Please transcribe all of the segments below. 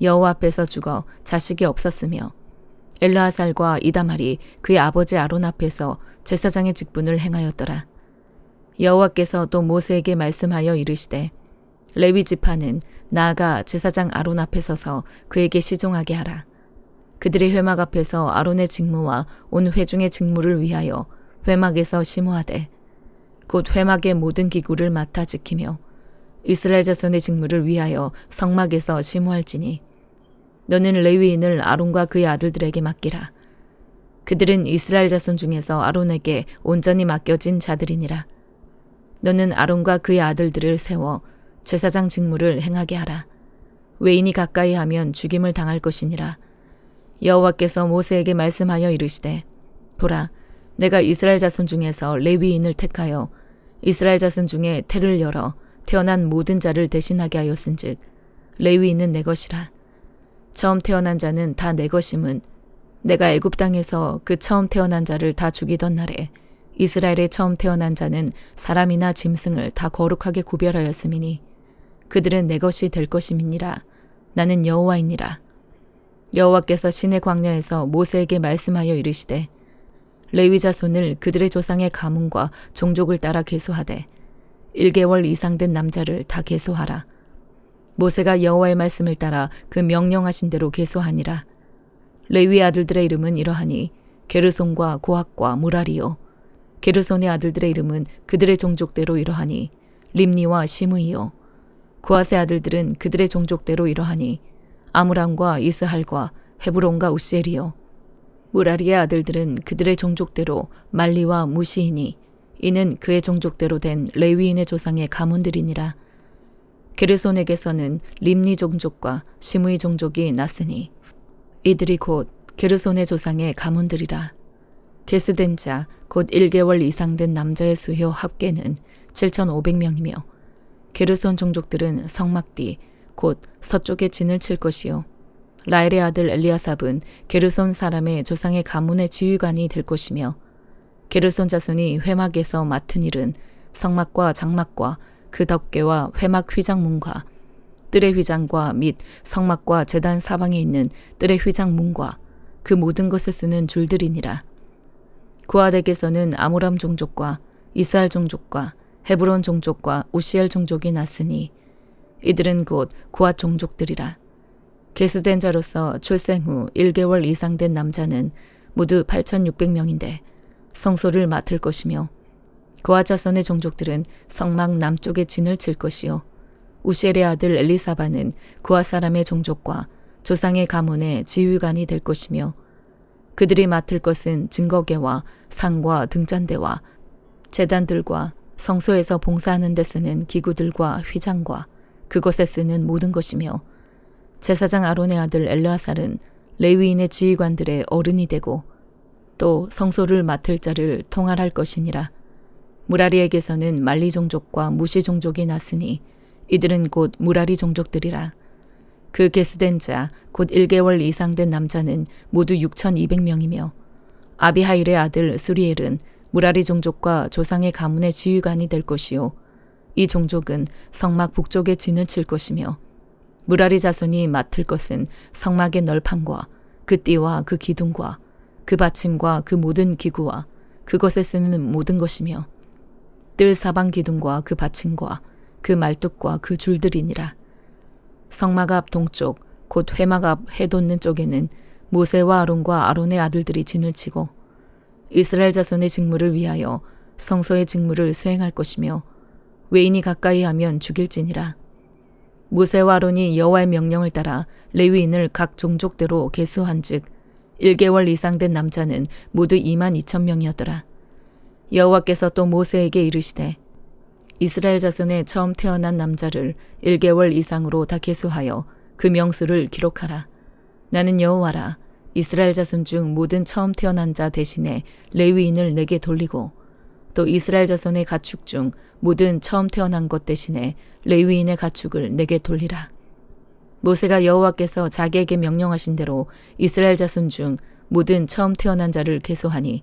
여호와 앞에서 죽어 자식이 없었으며 엘르아살과 이다말이 그의 아버지 아론 앞에서 제사장의 직분을 행하였더라. 여호와께서 또 모세에게 말씀하여 이르시되 레위 지파는 나아가 제사장 아론 앞에 서서 그에게 시종하게 하라. 그들의 회막 앞에서 아론의 직무와 온 회중의 직무를 위하여 회막에서 심호하되 곧 회막의 모든 기구를 맡아 지키며 이스라엘 자손의 직무를 위하여 성막에서 심호할지니 너는 레위인을 아론과 그의 아들들에게 맡기라. 그들은 이스라엘 자손 중에서 아론에게 온전히 맡겨진 자들이니라. 너는 아론과 그의 아들들을 세워 제사장 직무를 행하게 하라. 외인이 가까이 하면 죽임을 당할 것이니라. 여호와께서 모세에게 말씀하여 이르시되 보라 내가 이스라엘 자손 중에서 레위인을 택하여 이스라엘 자손 중에 태를 열어 태어난 모든 자를 대신하게 하였은즉 레위인은 내 것이라. 처음 태어난 자는 다 내 것임은 내가 애굽 땅에서 그 처음 태어난 자를 다 죽이던 날에 이스라엘의 처음 태어난 자는 사람이나 짐승을 다 거룩하게 구별하였음이니 그들은 내 것이 될 것임이니라. 나는 여호와이니라. 여호와께서 신의 광야에서 모세에게 말씀하여 이르시되 레위 자손을 그들의 조상의 가문과 종족을 따라 계수하되 1개월 이상 된 남자를 다 계수하라 모세가 여호와의 말씀을 따라 그 명령하신 대로 계수하니라. 레위 아들들의 이름은 이러하니 게르손과 고학과 무라리요. 게르손의 아들들의 이름은 그들의 종족대로 이러하니 림니와 시므이요. 고아의 아들들은 그들의 종족대로 이러하니 아므람과 이스할과 헤브론과 우셀이요. 무라리의 아들들은 그들의 종족대로 말리와 무시이니 이는 그의 종족대로 된 레위인의 조상의 가문들이니라. 게르손에게서는 림니 종족과 시므이 종족이 났으니 이들이 곧 게르손의 조상의 가문들이라. 개수된 자 곧 1개월 이상 된 남자의 수효 합계는 7,500명이며 게르손 종족들은 성막뒤 곧 서쪽에 진을 칠 것이요 라엘의 아들 엘리아삽은 게르손 사람의 조상의 가문의 지휘관이 될 것이며 게르손 자손이 회막에서 맡은 일은 성막과 장막과 그 덮개와 회막 휘장문과 뜰의 휘장과 및 성막과 재단 사방에 있는 뜰의 휘장문과 그 모든 것을 쓰는 줄들이니라. 구아덱에서는 아모람 종족과 이스라엘 종족과 헤브론 종족과 우시엘 종족이 났으니 이들은 곧 구아 종족들이라. 개수된 자로서 출생 후 1개월 이상 된 남자는 모두 8,600명인데 성소를 맡을 것이며 그와 자손의 종족들은 성막 남쪽에 진을 칠 것이요 우시엘의 아들 엘리사바는 그와 사람의 종족과 조상의 가문의 지휘관이 될 것이며 그들이 맡을 것은 증거계와 상과 등잔대와 재단들과 성소에서 봉사하는 데 쓰는 기구들과 휘장과 그것에 쓰는 모든 것이며 제사장 아론의 아들 엘르아살은 레위인의 지휘관들의 어른이 되고 또 성소를 맡을 자를 통할할 것이니라. 무라리에게서는 말리 종족과 무시 종족이 났으니 이들은 곧 무라리 종족들이라. 그 개수된 자, 곧 1개월 이상 된 남자는 모두 6,200명이며 아비하일의 아들 수리엘은 무라리 종족과 조상의 가문의 지휘관이 될 것이요. 이 종족은 성막 북쪽에 진을 칠 것이며 무라리 자손이 맡을 것은 성막의 널판과 그 띠와 그 기둥과 그 받침과 그 모든 기구와 그것에 쓰는 모든 것이며 뜰 사방 기둥과 그 받침과 그 말뚝과 그 줄들이니라. 성막 앞 동쪽 곧 회막 앞 해돋는 쪽에는 모세와 아론과 아론의 아들들이 진을 치고 이스라엘 자손의 직무를 위하여 성소의 직무를 수행할 것이며 외인이 가까이 하면 죽일지니라. 모세와 아론이 여호와의 명령을 따라 레위인을 각 종족대로 계수한즉 1개월 이상 된 남자는 모두 2만 2천 명이었더라. 여호와께서 또 모세에게 이르시되 이스라엘 자손의 처음 태어난 남자를 1개월 이상으로 다 계수하여 그 명수를 기록하라. 나는 여호와라 이스라엘 자손 중 모든 처음 태어난 자 대신에 레위인을 내게 돌리고 또 이스라엘 자손의 가축 중 모든 처음 태어난 것 대신에 레위인의 가축을 내게 돌리라. 모세가 여호와께서 자기에게 명령하신 대로 이스라엘 자손 중 모든 처음 태어난 자를 계수하니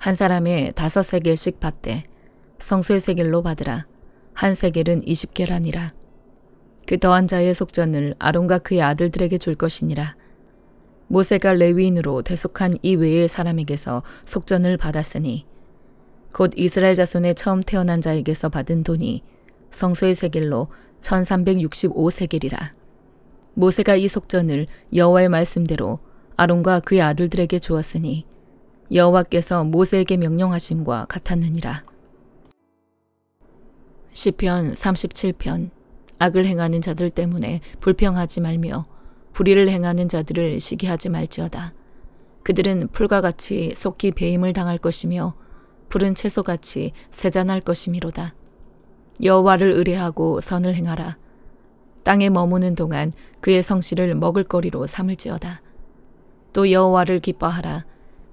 한 사람의 다섯 세겔씩 받되 성소의 세겔로 받으라. 한 세겔은 20개라니라. 그 더한 자의 속전을 아론과 그의 아들들에게 줄 것이니라. 모세가 레위인으로 대속한 이 외의 사람에게서 속전을 받았으니 곧 이스라엘 자손의 처음 태어난 자에게서 받은 돈이 성소의 세겔로 1365세겔이라. 모세가 이 속전을 여호와의 말씀대로 아론과 그의 아들들에게 주었으니 여호와께서 모세에게 명령하심과 같았느니라. 시편 37편 악을 행하는 자들 때문에 불평하지 말며 불의를 행하는 자들을 시기하지 말지어다. 그들은 풀과 같이 속히 배임을 당할 것이며 푸른 채소같이 세잔할 것이미로다. 여호와를 의뢰하고 선을 행하라. 땅에 머무는 동안 그의 성실을 먹을 거리로 삼을지어다. 또 여호와를 기뻐하라.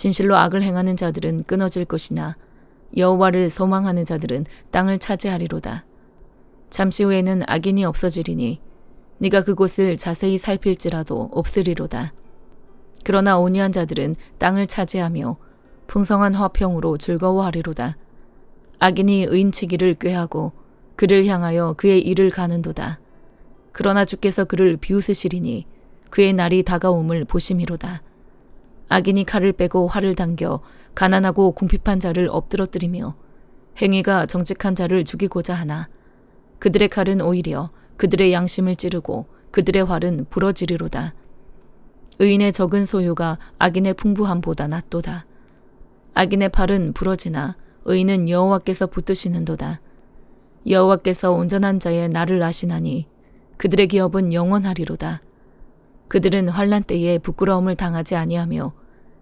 진실로 악을 행하는 자들은 끊어질 것이나 여호와를 소망하는 자들은 땅을 차지하리로다. 잠시 후에는 악인이 없어지리니 네가 그곳을 자세히 살필지라도 없으리로다. 그러나 온유한 자들은 땅을 차지하며 풍성한 화평으로 즐거워하리로다. 악인이 의인치기를 꾀하고 그를 향하여 그의 일을 가는도다. 그러나 주께서 그를 비웃으시리니 그의 날이 다가옴을 보심이로다. 악인이 칼을 빼고 활을 당겨 가난하고 궁핍한 자를 엎드러뜨리며 행위가 정직한 자를 죽이고자 하나 그들의 칼은 오히려 그들의 양심을 찌르고 그들의 활은 부러지리로다. 의인의 적은 소유가 악인의 풍부함보다 낫도다. 악인의 팔은 부러지나 의인은 여호와께서 붙드시는도다. 여호와께서 온전한 자의 나를 아시나니 그들의 기업은 영원하리로다. 그들은 환란 때에 부끄러움을 당하지 아니하며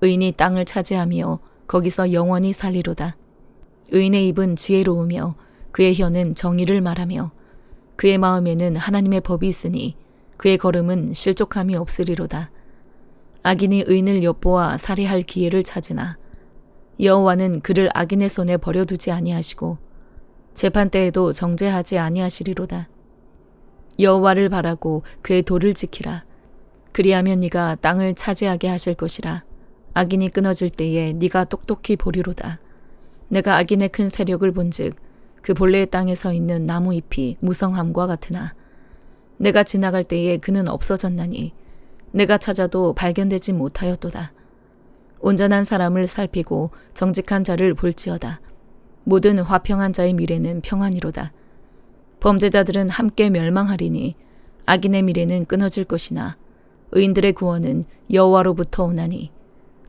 의인이 땅을 차지하며 거기서 영원히 살리로다. 의인의 입은 지혜로우며 그의 혀는 정의를 말하며 그의 마음에는 하나님의 법이 있으니 그의 걸음은 실족함이 없으리로다. 악인이 의인을 엿보아 살해할 기회를 찾으나 여호와는 그를 악인의 손에 버려두지 아니하시고 재판 때에도 정죄하지 아니하시리로다. 여호와를 바라고 그의 도를 지키라. 그리하면 네가 땅을 차지하게 하실 것이라. 악인이 끊어질 때에 네가 똑똑히 보리로다. 내가 악인의 큰 세력을 본즉 그 본래의 땅에 서 있는 나무 잎이 무성함과 같으나 내가 지나갈 때에 그는 없어졌나니 내가 찾아도 발견되지 못하였도다. 온전한 사람을 살피고 정직한 자를 볼지어다. 모든 화평한 자의 미래는 평안이로다. 범죄자들은 함께 멸망하리니 악인의 미래는 끊어질 것이나 의인들의 구원은 여호와로부터 오나니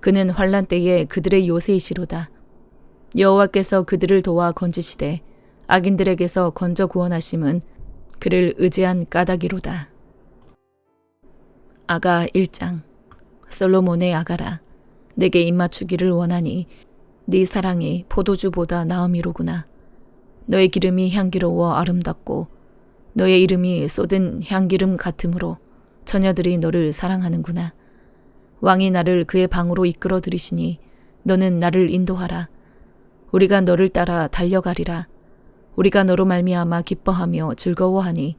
그는 환란 때에 그들의 요새이시로다. 여호와께서 그들을 도와 건지시되 악인들에게서 건져 구원하심은 그를 의지한 까닭이로다. 아가 1장 솔로몬의 아가라 내게 입맞추기를 원하니 네 사랑이 포도주보다 나음이로구나. 너의 기름이 향기로워 아름답고 너의 이름이 쏟은 향기름 같으므로 처녀들이 너를 사랑하는구나. 왕이 나를 그의 방으로 이끌어 들이시니 너는 나를 인도하라. 우리가 너를 따라 달려가리라. 우리가 너로 말미암아 기뻐하며 즐거워하니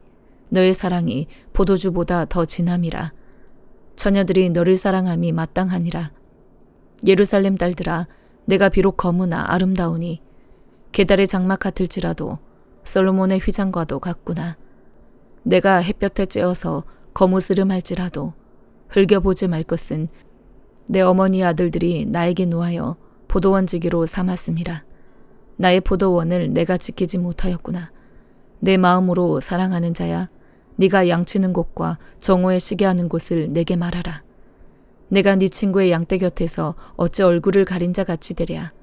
너의 사랑이 포도주보다 더 진함이라. 처녀들이 너를 사랑함이 마땅하니라. 예루살렘 딸들아, 내가 비록 검으나 아름다우니 계달의 장막 같을지라도 솔로몬의 휘장과도 같구나. 내가 햇볕에 쬐어서 거무스름할지라도 흘겨보지 말 것은 내 어머니 아들들이 나에게 놓아여 포도원지기로 삼았음이라. 나의 포도원을 내가 지키지 못하였구나. 내 마음으로 사랑하는 자야, 네가 양치는 곳과 정오에 쉬게 하는 곳을 내게 말하라. 내가 네 친구의 양떼 곁에서 어찌 얼굴을 가린 자 같이 되랴.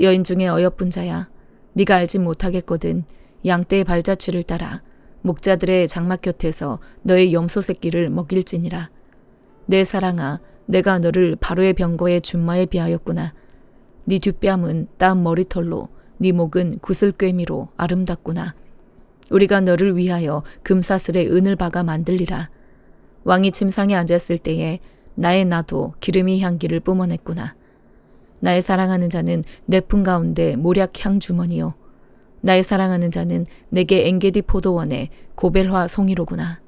여인 중에 어여쁜 자야, 네가 알지 못하겠거든 양떼의 발자취를 따라 목자들의 장막 곁에서 너의 염소 새끼를 먹일지니라. 내 사랑아, 내가 너를 바로의 병거의 준마에 비하였구나. 네 뒷뺨은 땀 머리털로, 네 목은 구슬꿰미로 아름답구나. 우리가 너를 위하여 금사슬에 은을 박아 만들리라. 왕이 침상에 앉았을 때에 나의 나도 기름이 향기를 뿜어냈구나. 나의 사랑하는 자는 내 품 가운데 모략 향 주머니요. 나의 사랑하는 자는 내게 엥게디 포도원의 고벨화 송이로구나.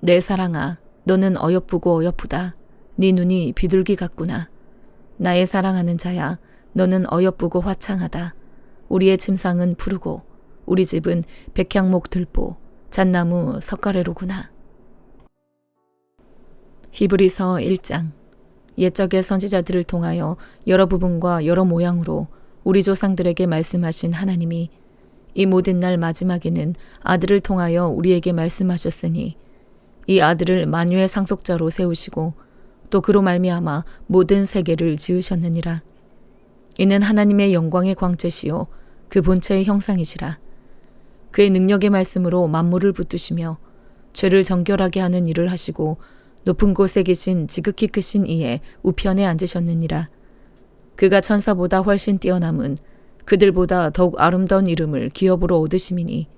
내 사랑아, 너는 어여쁘고 어여쁘다. 네 눈이 비둘기 같구나. 나의 사랑하는 자야, 너는 어여쁘고 화창하다. 우리의 침상은 푸르고 우리 집은 백향목 들보, 잣나무 석가래로구나. 히브리서 1장 옛적의 선지자들을 통하여 여러 부분과 여러 모양으로 우리 조상들에게 말씀하신 하나님이 이 모든 날 마지막에는 아들을 통하여 우리에게 말씀하셨으니 이 아들을 만유의 상속자로 세우시고 또 그로 말미암아 모든 세계를 지으셨느니라. 이는 하나님의 영광의 광채시요 그 본체의 형상이시라. 그의 능력의 말씀으로 만물을 붙드시며 죄를 정결하게 하는 일을 하시고 높은 곳에 계신 지극히 크신 이에 우편에 앉으셨느니라. 그가 천사보다 훨씬 뛰어남은 그들보다 더욱 아름다운 이름을 기업으로 얻으심이니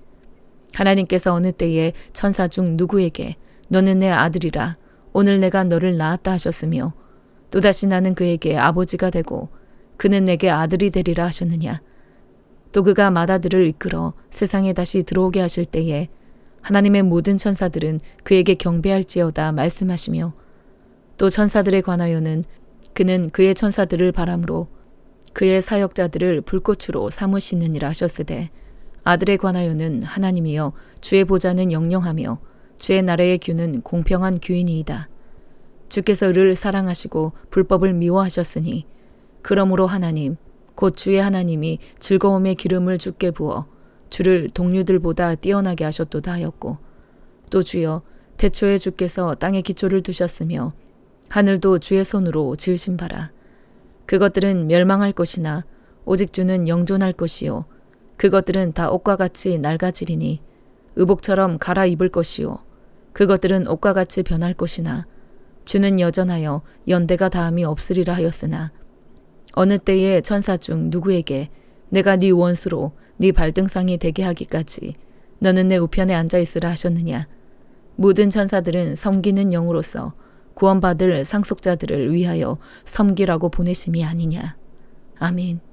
하나님께서 어느 때에 천사 중 누구에게 너는 내 아들이라. 오늘 내가 너를 낳았다 하셨으며 또다시 나는 그에게 아버지가 되고 그는 내게 아들이 되리라 하셨느냐. 또 그가 마다들을 이끌어 세상에 다시 들어오게 하실 때에 하나님의 모든 천사들은 그에게 경배할지어다 말씀하시며 또 천사들에 관하여는 그는 그의 천사들을 바람으로 그의 사역자들을 불꽃으로 삼으시느니라 하셨으되 아들에 관하여는 하나님이여 주의 보좌는 영영하며 주의 나라의 규는 공평한 규이니이다. 주께서 를 사랑하시고 불법을 미워하셨으니 그러므로 하나님 곧 주의 하나님이 즐거움의 기름을 주께 부어 주를 동류들보다 뛰어나게 하셨도다 하였고 또 주여 태초에 주께서 땅에 기초를 두셨으며 하늘도 주의 손으로 지으신 바라 그것들은 멸망할 것이나 오직 주는 영존할 것이요 그것들은 다 옷과 같이 낡아지리니 의복처럼 갈아입을 것이요 그것들은 옷과 같이 변할 것이나 주는 여전하여 연대가 다함이 없으리라 하였으나 어느 때에 천사 중 누구에게 내가 네 원수로 네 발등상이 되게 하기까지 너는 내 우편에 앉아 있으라 하셨느냐 모든 천사들은 섬기는 영으로서 구원받을 상속자들을 위하여 섬기라고 보내심이 아니냐 아멘.